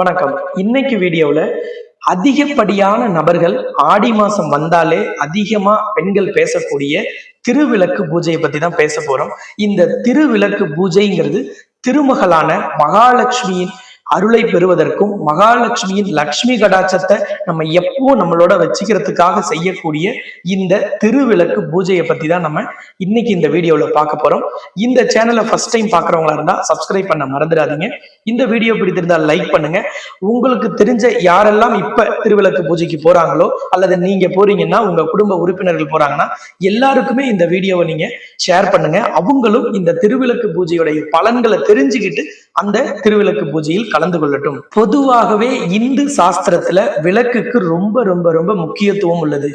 வணக்கம். இன்னைக்கு வீடியோவில் அதிகப்படியான நபர்கள் ஆடி மாசம் வந்தாலே அதிகமா பெண்கள் பேசக்கூடிய திருவிளக்கு பூஜையை பத்தி தான் பேச போறோம். இந்த திருவிளக்கு பூஜைங்கிறது திருமகளான மகாலட்சுமியின் அருளை பெறுவதற்கும் மகாலட்சுமியின் லக்ஷ்மி கடாட்சத்தை நம்ம எப்போ நம்மளோட வச்சுக்கிறதுக்காக செய்யக்கூடிய இந்த திருவிளக்கு பூஜையை பத்தி தான் நம்ம இன்னைக்கு இந்த வீடியோவில் பார்க்க போறோம். இந்த சேனலை ஃபர்ஸ்ட் டைம் பார்க்குறவங்களா இருந்தா சப்ஸ்கிரைப் பண்ண மறந்துடாதீங்க. இந்த வீடியோ பிடித்திருந்தா லைக் பண்ணுங்க. உங்களுக்கு தெரிஞ்ச யாரெல்லாம் இப்ப திருவிளக்கு பூஜைக்கு போறாங்களோ அல்லது நீங்க போறீங்கன்னா உங்க குடும்ப உறுப்பினர்கள் போறாங்கன்னா எல்லாருக்குமே இந்த வீடியோவை நீங்க ஷேர் பண்ணுங்க. அவங்களும் இந்த திருவிளக்கு பூஜையுடைய பலன்களை தெரிஞ்சுக்கிட்டு அந்த திருவிளக்கு பூஜையில் கலந்து கொள்ளட்டும். பொதுவாகவே இந்து சாஸ்திரத்துல விளக்குக்கு ரொம்ப ரொம்ப ரொம்ப முக்கியத்துவம் உள்ளது.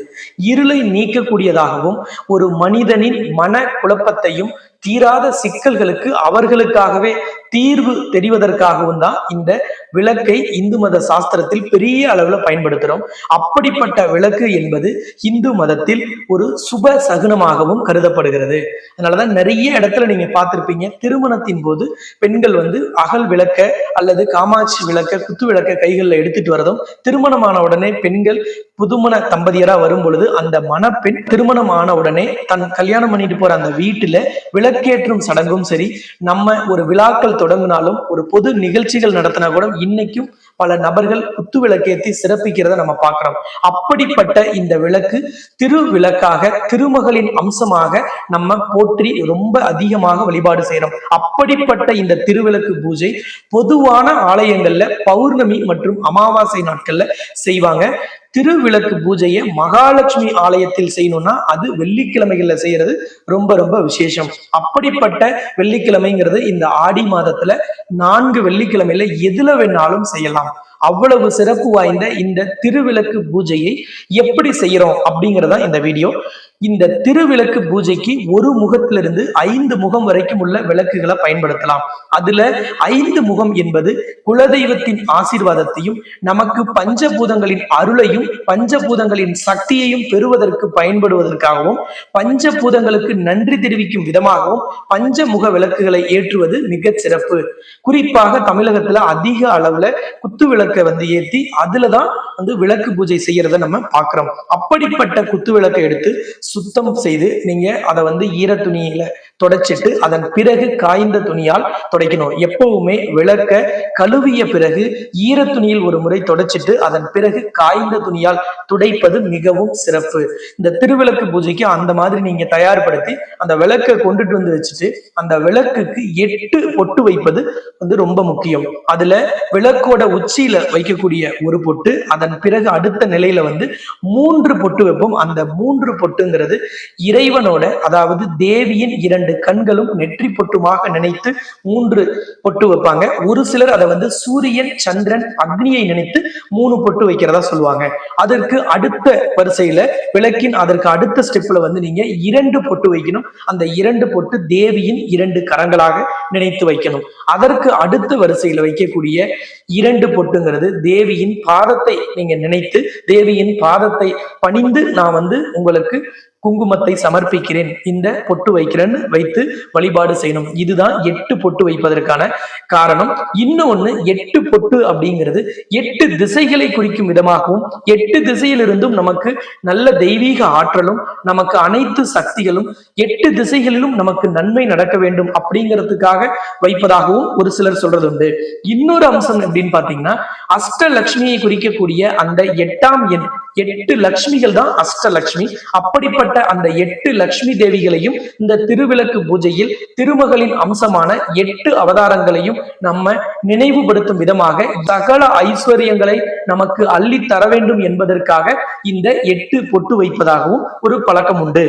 இருளை நீக்கக்கூடியதாகவும் ஒரு மனிதனின் மன குழப்பத்தையும் தீராத சிக்கல்களுக்கு அவர்களுக்காகவே தீர்வு தெரிவதற்காகவும் தான் இந்த விளக்கை இந்து மத சாஸ்திரத்தில் பெரிய அளவுல பயன்படுத்துறோம். அப்படிப்பட்ட விளக்கு என்பது இந்து மதத்தில் ஒரு சுப சகுனமாகவும் கருதப்படுகிறது. அதனாலதான் நிறைய இடத்துல நீங்க பார்த்திருப்பீங்க திருமணத்தின் போது பெண்கள் வந்து அகல் விளக்க அல்லது காமாட்சி விளக்க குத்து விளக்க கைகளில் எடுத்துட்டு வரதும் திருமணமான உடனே பெண்கள் புதுமண தம்பதியரா வரும் பொழுது அந்த மணப்பெண் திருமணம் ஆன உடனே தன் கல்யாணம் பண்ணிட்டு போற அந்த வீட்டுல விளக்கேற்றும் சடங்கும் சரி நம்ம ஒரு விழாக்கள் தொடங்கினாலும் ஒரு பொது நிகழ்ச்சிகள் நடத்தினா கூட இன்னைக்கும் பல நபர்கள் குத்து விளக்கேத்தி சிறப்பிக்கிறத நம்ம பார்க்கிறோம். அப்படிப்பட்ட இந்த விளக்கு திருவிளக்காக திருமகளின் அம்சமாக நம்ம போற்றி ரொம்ப அதிகமாக வழிபாடு செய்யறோம். அப்படிப்பட்ட இந்த திருவிளக்கு பூஜை பொதுவான ஆலயங்கள்ல பௌர்ணமி மற்றும் அமாவாசை நாட்கள்ல செய்வாங்க. திருவிளக்கு பூஜையை மகாலட்சுமி ஆலயத்தில் செய்யணும்னா அது வெள்ளிக்கிழமைகள்ல செய்யறது ரொம்ப ரொம்ப விசேஷம். அப்படிப்பட்ட வெள்ளிக்கிழமைங்கிறது இந்த ஆடி மாதத்துல நான்கு வெள்ளிக்கிழமையில எதுல வேணாலும் செய்யலாம். அவ்வளவு சிறப்பு வாய்ந்த இந்த திருவிளக்கு பூஜையை எப்படி செய்யறோம் அப்படிங்கிறதா இந்த வீடியோ. இந்த திருவிளக்கு பூஜைக்கு ஒரு முகத்திலிருந்து ஐந்து முகம் வரைக்கும் உள்ள விளக்குகளை பயன்படுத்தலாம். அதுல ஐந்து முகம் என்பது குலதெய்வத்தின் ஆசீர்வாதத்தையும் நமக்கு பஞ்சபூதங்களின் அருளையும் பஞ்சபூதங்களின் சக்தியையும் பெறுவதற்கு பயன்படுவதற்காகவும் பஞ்சபூதங்களுக்கு நன்றி தெரிவிக்கும் விதமாகவும் பஞ்சமுக விளக்குகளை ஏற்றுவது மிக சிறப்பு. குறிப்பாக தமிழகத்துல அதிக அளவுல குத்து விளக்கை வந்து ஏத்தி அதுலதான் வந்து விளக்கு பூஜை செய்யறத நம்ம பார்க்கிறோம். அப்படிப்பட்ட குத்து விளக்கை எடுத்து சுத்தம் செய்து நீங்க அதை வந்து ஈர துணியில தொடச்சிட்டு அதன் பிறகு காய்ந்த துணியால் துடைக்கணும். எப்பவுமே விளக்க கழுவிய பிறகு ஈர துணியில் ஒரு முறை தொடச்சிட்டு அதன் பிறகு காய்ந்த துணியால் துடைப்பது மிகவும் சிறப்பு. இந்த திருவிளக்கு பூஜைக்கு அந்த மாதிரி நீங்க தயார்படுத்தி அந்த விளக்கை கொண்டுட்டு வந்து வச்சுட்டு அந்த விளக்குக்கு எட்டு பொட்டு வைப்பது வந்து ரொம்ப முக்கியம். அதுல விளக்கோட உச்சியில வைக்கக்கூடிய ஒரு பொட்டு அதன் பிறகு அடுத்த நிலையில வந்து மூன்று பொட்டு வைப்போம். அந்த மூன்று இருக்கிறது. இறைவனோட அதாவது தேவியின் இரண்டு கண்களும் நெற்றி பொட்டுமாக நினைத்து மூன்று பொட்டு வைப்பாங்க. ஒரு சிலர் அதை வந்து சூரியன் சந்திரன் அக்னியை நினைத்து மூணு பொட்டு வைக்கிறதா சொல்லுவாங்க. அதற்கு அடுத்த வரிசையில விளக்கின் அதற்கு அடுத்த ஸ்டெப்ல வந்து நீங்க இரண்டு பொட்டு வைக்கணும். அந்த இரண்டு பொட்டு தேவியின் இரண்டு கரங்களாக நினைத்து வைக்கணும். அதற்கு அடுத்த வரிசையில வைக்கக்கூடிய இரண்டு பொட்டுங்கிறது தேவியின் பாதத்தை நீங்க நினைத்து தேவியின் பாதத்தை பணிந்து நான் வந்து உங்களுக்கு குங்குமத்தை சமர்ப்பிக்கிறேன். இந்த பொட்டு வைக்கிறேன்னு வைத்து வழிபாடு செய்யணும். இதுதான் எட்டு பொட்டு வைப்பதற்கான காரணம். இன்னொன்னு எட்டு பொட்டு அப்படிங்கிறது எட்டு திசைகளை குறிக்கும் விதமாகவும் எட்டு திசையிலிருந்தும் நமக்கு நல்ல தெய்வீக ஆற்றலும் நமக்கு அனைத்து சக்திகளும் எட்டு திசைகளிலும் நமக்கு நன்மை நடக்க வேண்டும் அப்படிங்கிறதுக்காக வைப்பதாகவும் ஒரு சிலர் சொல்றது உண்டு இன்னொரு அம்சம் எப்படின்னு பாத்தீங்கன்னா அஷ்டலட்சுமியை குறிக்கக்கூடிய அந்த எட்டாம் எண் எட்டு லட்சுமிகள் தான் அஷ்டலட்சுமி அப்படிப்பட்ட அந்த எட்டு லட்சுமி தேவிகளையும் இந்த திருவிளக்கு பூஜையில் திருமகளின் அம்சமான எட்டு அவதாரங்களையும் நம்ம நினைவுபடுத்தும் விதமாக சகல ஐஸ்வர்யங்களை நமக்கு அள்ளி தர வேண்டும் என்பதற்காக இந்த எட்டு பொட்டு வைப்பதாகவும் ஒரு பழக்கம் உண்டு.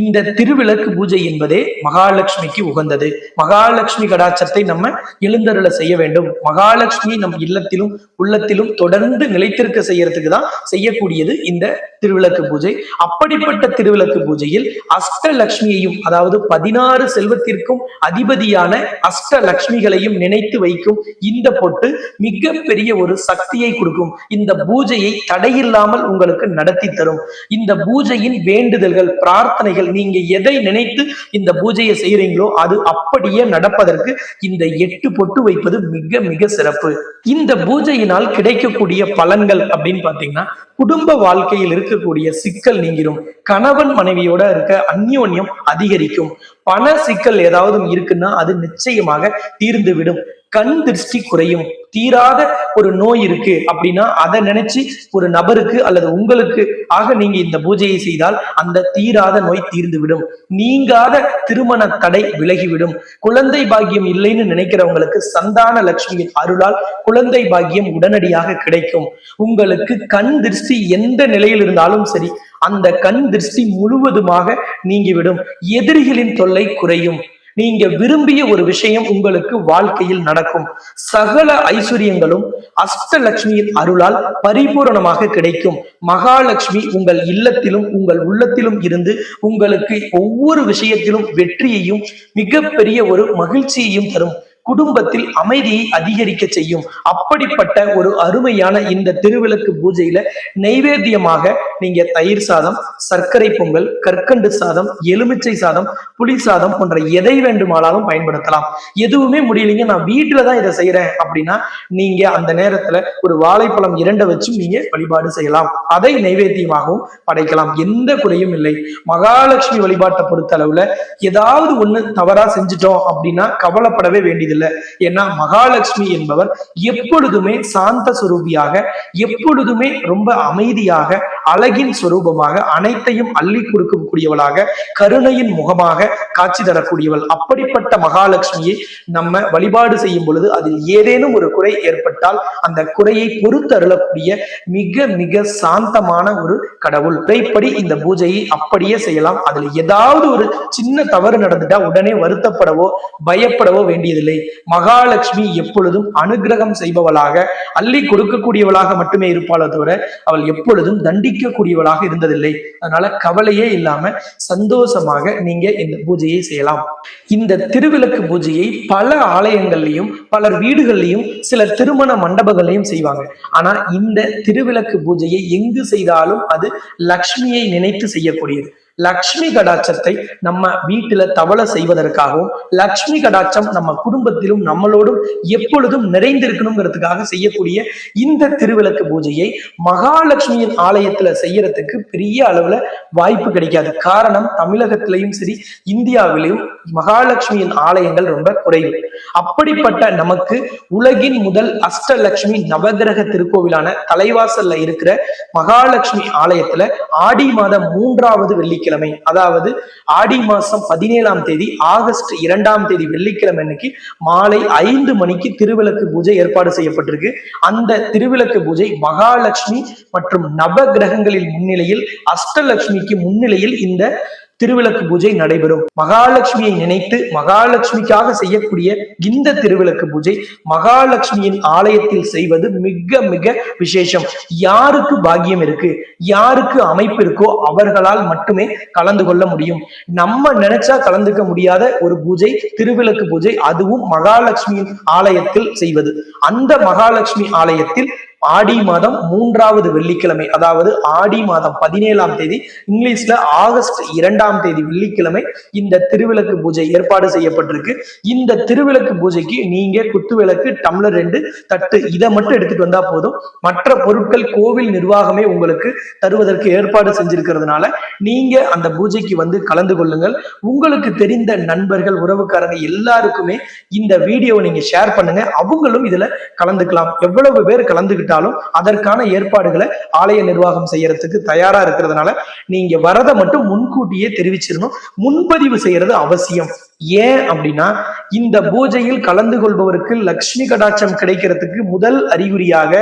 இந்த திருவிளக்கு பூஜை என்பதே மகாலட்சுமிக்கு உகந்தது. மகாலட்சுமி கடாட்சத்தை நம்ம எழுந்தருள செய்ய வேண்டும். மகாலட்சுமி நம் இல்லத்திலும் உள்ளத்திலும் தொடர்ந்து நிலைத்திருக்க செய்யறதுக்கு தான் செய்யக்கூடியது செய்யக்கூடியது இந்த திருவிளக்கு பூஜை. அப்படிப்பட்ட திருவிளக்கு பூஜையில் அஷ்டலக்ஷ்மியையும் அதாவது பதினாறு செல்வத்திற்கும் அதிபதியான அஷ்டலக்ஷ்மிகளையும் நினைத்து வைக்கும் இந்த பொட்டு மிகப்பெரிய ஒரு சக்தியை கொடுக்கும். இந்த பூஜையை தடையில்லாமல் உங்களுக்கு நடத்தி தரும். இந்த பூஜையின் வேண்டுதல்கள் பிரார்த்தனைகள் நீங்க எதை நினைத்து இந்த பூஜையை செய்யறீங்களோ அது அப்படியே நடப்பதற்கு இந்த எட்டு பொட்டு வைப்பது மிக மிக சிறப்பு. இந்த பூஜையினால் கிடைக்கக்கூடிய பலன்கள் அப்படின்னு பாத்தீங்கன்னா குடும்ப வாழ்க்கையில் இருக்கக்கூடிய சிக்கல் நீங்கிரும். கணவன் மனைவியோட இருக்க அந்யோன்யம் அதிகரிக்கும். பண சிக்கல் ஏதாவது இருக்குன்னா அது நிச்சயமாக தீர்ந்து விடும் கண் திருஷ்டி குறையும். தீராத ஒரு நோய் இருக்கு அப்படின்னா அதை நினைச்சு ஒரு நபருக்கு அல்லது உங்களுக்கு ஆக நீங்க இந்த பூஜையை செய்தால் அந்த தீராத நோய் தீர்ந்து விடும் நீங்காத திருமண தடை விலகிவிடும். குழந்தை பாக்கியம் இல்லைன்னு நினைக்கிறவங்களுக்கு சந்தான லட்சுமியின் அருளால் குழந்தை பாக்கியம் உடனடியாக கிடைக்கும். உங்களுக்கு கண் திருஷ்டி எந்த நிலையில் இருந்தாலும் சரி அந்த கண் திருஷ்டி முழுவதுமாக நீங்கிவிடும். எதிரிகளின் தொல்லை குறையும். நீங்க விரும்பிய ஒரு விஷயம் உங்களுக்கு வாழ்க்கையில் நடக்கும். சகல ஐஸ்வர்யங்களும் அஷ்டலட்சுமியின் அருளால் பரிபூரணமாக கிடைக்கும். மகாலட்சுமி உங்கள் இல்லத்திலும் உங்கள் உள்ளத்திலும் இருந்து உங்களுக்கு ஒவ்வொரு விஷயத்திலும் வெற்றியையும் மிகப்பெரிய ஒரு மகிழ்ச்சியையும் தரும். குடும்பத்தில் அமைதியை அதிகரிக்க செய்யும். அப்படிப்பட்ட ஒரு அருமையான இந்த திருவிளக்கு பூஜையில நைவேத்தியமாக நீங்க தயிர் சாதம் சர்க்கரை பொங்கல் கற்கண்டு சாதம் எலுமிச்சை சாதம் புளி சாதம் போன்ற எதை வேண்டுமானாலும் பயன்படுத்தலாம். எதுவுமே முடியலைங்க நான் வீட்டுல தான் இதை செய்யறேன் அப்படின்னா நீங்க அந்த நேரத்துல ஒரு வாழைப்பழம் இரண்டை வச்சும் நீங்க வழிபாடு செய்யலாம். அதை நைவேத்தியமாகவும் படைக்கலாம். எந்த குறையும் இல்லை. மகாலட்சுமி வழிபாட்டை பொறுத்த அளவுல ஏதாவது ஒண்ணு தவறா செஞ்சுட்டோம் அப்படின்னா கவலைப்படவே வேண்டியதில்லை. ஏன்னா மகாலட்சுமி என்பவர் எப்பொழுதுமே சாந்த சுரூபியாக எப்பொழுதுமே ரொம்ப அமைதியாக அழகின் சுரூபமாக அனைத்தையும் அள்ளி கொடுக்கக்கூடியவளாக கருணையின் முகமாக காட்சி தரக்கூடியவள். அப்படிப்பட்ட மகாலட்சுமியை நம்ம வழிபாடு செய்யும் பொழுது அதில் ஏதேனும் ஒரு குறை ஏற்பட்டால் அந்த குறையை பொறுத்து அருளக்கூடிய மிக மிக சாந்தமான ஒரு கடவுள். இதைப்படி இந்த பூஜையை அப்படியே செய்யலாம். அதுல ஏதாவது ஒரு சின்ன தவறு நடந்துட்டா உடனே வருத்தப்படவோ பயப்படவோ வேண்டியதில்லை. மகாலட்சுமி எப்பொழுதும் அனுகிரகம் செய்பவளாக அள்ளி கொடுக்கக்கூடியவளாக மட்டுமே இருப்பாளே தவிர அவள் எப்பொழுதும் தண்டி தண்டிக்கக்கூடியவளாக இருந்ததில்லை. அதனால கவலையே இல்லாம சந்தோஷமாக நீங்க இந்த பூஜையை செய்யலாம். இந்த திருவிளக்கு பூஜையை பல ஆலயங்கள்லயும் பலர் வீடுகள்லயும் சில திருமண மண்டபங்களையும் செய்வாங்க. ஆனா இந்த திருவிளக்கு பூஜையை எங்கு செய்தாலும் அது லக்ஷ்மியை நினைத்து செய்யக்கூடியது. லக்ஷ்மி கடாட்சத்தை நம்ம வீட்டுல தவள செய்வதற்காகவும் லக்ஷ்மி கடாட்சம் நம்ம குடும்பத்திலும் நம்மளோடும் எப்பொழுதும் நிறைந்திருக்கணுங்கிறதுக்காக செய்யக்கூடிய இந்த திருவிளக்கு பூஜையை மகாலட்சுமியின் ஆலயத்துல செய்யறதுக்கு பெரிய அளவுல வாய்ப்பு கிடைக்காது. காரணம் தமிழகத்திலையும் சரி இந்தியாவிலையும் மகாலட்சுமியின் ஆலயங்கள் ரொம்ப குறைவு. அப்படிப்பட்ட நமக்கு உலகின் முதல் அஷ்டலட்சுமி நவகிரக திருக்கோவிலான தலைவாசல்ல இருக்கிற மகாலட்சுமி ஆலயத்துல ஆடி மாதம் மூன்றாவது வெள்ளிக்கிழமை அதாவது ஆடி மாசம் பதினேழாம் தேதி ஆகஸ்ட் இரண்டாம் தேதி வெள்ளிக்கிழமை அன்னைக்கு மாலை ஐந்து மணிக்கு திருவிளக்கு பூஜை ஏற்பாடு செய்யப்பட்டிருக்கு. அந்த திருவிளக்கு பூஜை மகாலட்சுமி மற்றும் நவ கிரகங்களின் முன்னிலையில் அஷ்டலட்சுமிக்கு முன்னிலையில் இந்த திருவிளக்கு பூஜை நடைபெறும். மகாலட்சுமியை நினைத்து மகாலட்சுமிக்காக செய்யக்கூடிய இந்த திருவிளக்கு பூஜை மகாலட்சுமியின் ஆலயத்தில் செய்வது மிக மிக விசேஷம். யாருக்கு பாக்கியம் இருக்கு? யாருக்கு அமைப்பு இருக்கோ அவர்களால் மட்டுமே கலந்து கொள்ள முடியும். நம்ம நினைச்சா கலந்துக்க முடியாத ஒரு பூஜை திருவிளக்கு பூஜை அதுவும் மகாலட்சுமியின் ஆலயத்தில் செய்வது. அந்த மகாலட்சுமி ஆலயத்தில் ஆடி மாதம் மூன்றாவது வெள்ளிக்கிழமை அதாவது ஆடி மாதம் பதினேழாம் தேதி இங்கிலீஷ்ல ஆகஸ்ட் இரண்டாம் தேதி வெள்ளிக்கிழமை இந்த திருவிளக்கு பூஜை ஏற்பாடு செய்யப்பட்டிருக்கு. இந்த திருவிளக்கு பூஜைக்கு நீங்க குத்துவிளக்கு டம்ளர் ரெண்டு தட்டு இதை மட்டும் எடுத்துட்டு வந்தா போதும். மற்ற பொருட்கள் கோவில் நிர்வாகமே உங்களுக்கு தருவதற்கு ஏற்பாடு செஞ்சிருக்கிறதுனால நீங்க அந்த பூஜைக்கு வந்து கலந்து கொள்ளுங்கள். உங்களுக்கு தெரிந்த நண்பர்கள் உறவுக்காரங்க எல்லாருக்குமே இந்த வீடியோவை நீங்க ஷேர் பண்ணுங்க. அவங்களும் இதுல கலந்துக்கலாம். எவ்வளவு பேர் கலந்துக்கிட்டாலும் அதற்கான ஏற்பாடுகளை ஆலய நிர்வாகம் செய்யறதுக்கு தயாரா இருக்கிறதுனால நீங்க வரதை மட்டும் முன்கூட்டியே தெரிவிச்சிடணும். முன்பதிவு செய்யறது அவசியம். ஏன் அப்படின்னா இந்த பூஜையில் கலந்து கொள்பவருக்கு லக்ஷ்மி கடாட்சம் கிடைக்கிறதுக்கு முதல் அறிகுறியாக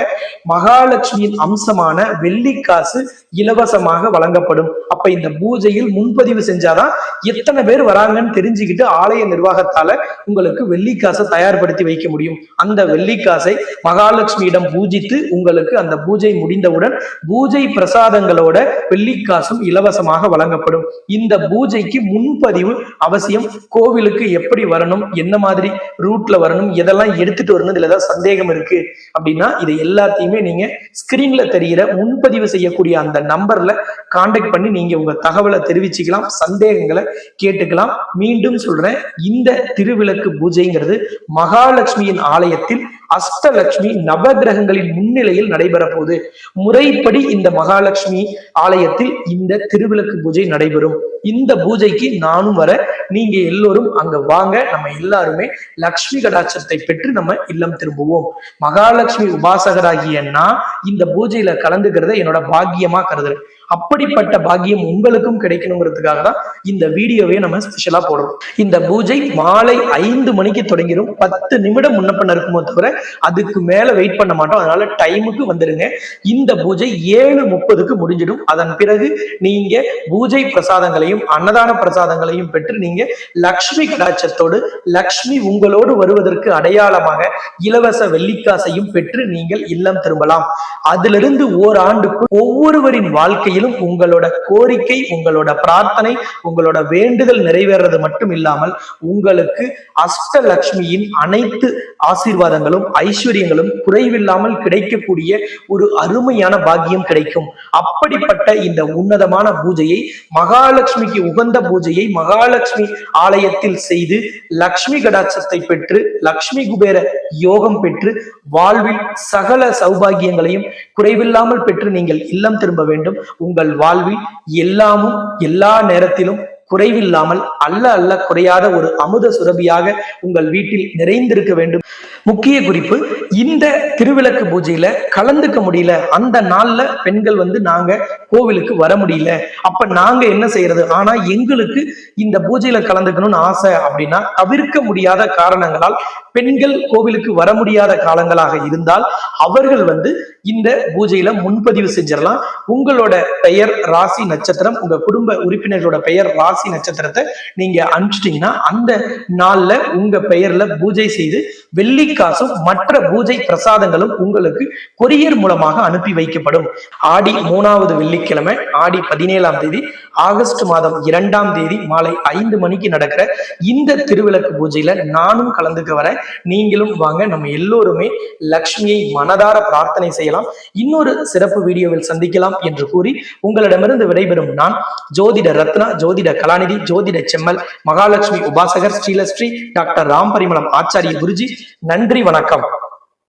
மகாலட்சுமியின் அம்சமான வெள்ளிக்காசு இலவசமாக வழங்கப்படும். அப்ப இந்த பூஜையில் முன்பதிவு செஞ்சாதான் எத்தனை பேர் வராங்கன்னு தெரிஞ்சுக்கிட்டு ஆலய நிர்வாகத்தால உங்களுக்கு வெள்ளிக்காசை தயார்படுத்தி வைக்க முடியும். அந்த வெள்ளிக்காசை மகாலட்சுமியிடம் பூஜித்து உங்களுக்கு அந்த பூஜை முடிந்தவுடன் பூஜை பிரசாதங்களோட வெள்ளிக்காசும் இலவசமாக வழங்கப்படும். இந்த பூஜைக்கு முன்பதிவு அவசியம். கோவிலுக்கு எப்படி வரணும்? என்ன மாதிரி ரூட்ல வரணும்? எதெல்லாம் எடுத்துட்டு வரணும் இதுல ஏதாவது சந்தேகம் இருக்கு அப்படின்னா இது எல்லாத்தையுமே நீங்க ஸ்கிரீன்ல தெரிகிற முன்பதிவு செய்யக்கூடிய அந்த நம்பர்ல காண்டாக்ட் பண்ணி நீங்க உங்க தகவலை தெரிவிச்சுக்கலாம் சந்தேகங்களை கேட்டுக்கலாம். மீண்டும் சொல்றேன் இந்த திருவிளக்கு பூஜைங்கிறது மகாலட்சுமியின் ஆலயத்தில் அஷ்டலட்சுமி நவகிரகங்களின் முன்னிலையில் நடைபெற போகுது. முறைப்படி இந்த மகாலட்சுமி ஆலயத்தில் இந்த திருவிளக்கு பூஜை நடைபெறும். இந்த பூஜைக்கு நானும் வர நீங்க எல்லோரும் அங்க வாங்க. நம்ம எல்லாருமே லக்ஷ்மி கடாட்சத்தை பெற்று நம்ம இல்லம் திரும்புவோம். மகாலட்சுமி உபாசகராகிய நான் இந்த பூஜையில கலந்துக்கிறத என்னோட பாக்கியமா கருதுறேன். அப்படிப்பட்ட பாக்கியம் உங்களுக்கும் கிடைக்கணுங்கிறதுக்காக தான் இந்த வீடியோவே நம்ம ஸ்பெஷலா போடுறோம். இந்த பூஜை மாலை ஐந்து மணிக்கு தொடங்கிடும் பத்து நிமிடம் முன்னப்பண்ண இருக்குமோ தவிர அதுக்கு மேல வெயிட் பண்ண மாட்டோம். அதனால டைமுக்கு வந்துடுங்க இந்த பூஜை ஏழு முப்பதுக்கு முடிஞ்சிடும். அதன் பிறகு நீங்க பூஜை பிரசாதங்களையும் அன்னதான பிரசாதங்களையும் பெற்று நீங்க லக்ஷ்மி கடாட்சத்தோடு லக்ஷ்மி உங்களோடு வருவதற்கு அடையாளமாக இலவச வெள்ளிக்காசையும் பெற்று நீங்கள் இல்லம் திரும்பலாம். அதிலிருந்து ஓராண்டுக்குள் ஒவ்வொருவரின் வாழ்க்கையிலும் உங்களோட கோரிக்கை உங்களோட பிரார்த்தனை உங்களோட வேண்டுதல் நிறைவேறது மட்டும் இல்லாமல் உங்களுக்கு அஷ்டலக்ஷ்மியின் அனைத்து ஆசீர்வாதங்களும் ஐஸ்வர்யங்களும் குறைவில்லாமல் கிடைக்கக்கூடிய ஒரு அருமையான பாக்கியம் கிடைக்கும். அப்படிப்பட்ட இந்த உன்னதமான பூஜையை மகாலட்சுமிக்கு உகந்த பூஜையை மகாலட்சுமி ஆலயத்தில் செய்து லக்ஷ்மி கடாட்சத்தை பெற்று லக்ஷ்மி குபேர யோகம் பெற்று வாழ்வில் சகல சௌபாகியங்களையும் குறைவில்லாமல் பெற்று நீங்கள் இல்லம் திரும்ப வேண்டும். உங்கள் வாழ்வில் எல்லாமும் எல்லா நேரத்திலும் குறைவில்லாமல் அல்ல அல்ல குறையாத ஒரு அமுத சுரபியாக உங்கள் வீட்டில் நிறைந்திருக்க வேண்டும். முக்கிய குறிப்பு இந்த திருவிளக்கு பூஜையில கலந்துக்க முடியல. அந்த நாள்ல பெண்கள் வந்து நாங்க கோவிலுக்கு வர முடியல. அப்ப நாங்க என்ன செய்யறது? ஆனா எங்களுக்கு இந்த பூஜையில கலந்துக்கணும்னு ஆசை அப்படின்னா தவிர்க்க முடியாத காரணங்களால் பெண்கள் கோவிலுக்கு வர முடியாத காலங்களாக இருந்தால் அவர்கள் வந்து இந்த பூஜையில முன்பதிவு செஞ்சிடலாம். உங்களோட பெயர் ராசி நட்சத்திரம் உங்க குடும்ப உறுப்பினர்களோட பெயர் ராசி நட்சத்திரத்தை நீங்க அனுப்பிச்சிட்டீங்கன்னா அந்த நாள்ல உங்க பெயர்ல பூஜை செய்து வெள்ளிக்காசும் மற்ற பூஜை பிரசாதங்களும் உங்களுக்கு கொரியர் மூலமாக அனுப்பி வைக்கப்படும். ஆடி மூணாவது வெள்ளிக்கிழமை ஆடி பதினேழாம் தேதி ஆகஸ்ட் மாதம் இரண்டாம் தேதி மாலை ஐந்து மணிக்கு நடக்கிற இந்த திருவிளக்கு பூஜையில நானும் கலந்துக்க வரேன். நீங்களும் வாங்க நம்ம எல்லோருமே லக்ஷ்மியை மனதார பிரார்த்தனை செய்யலாம். இன்னொரு சிறப்பு வீடியோவில் சந்திக்கலாம் என்று கூறி உங்களிடமிருந்து விடைபெறும் நான் ஜோதிட ரத்னா ஜோதிட கலாநிதி ஜோதிட செம்மல் மகாலட்சுமி உபாசகர் ஸ்ரீலஸ்ரீ டாக்டர் ராம் பரிமளம் ஆச்சாரிய குருஜி நன்றி வணக்கம்.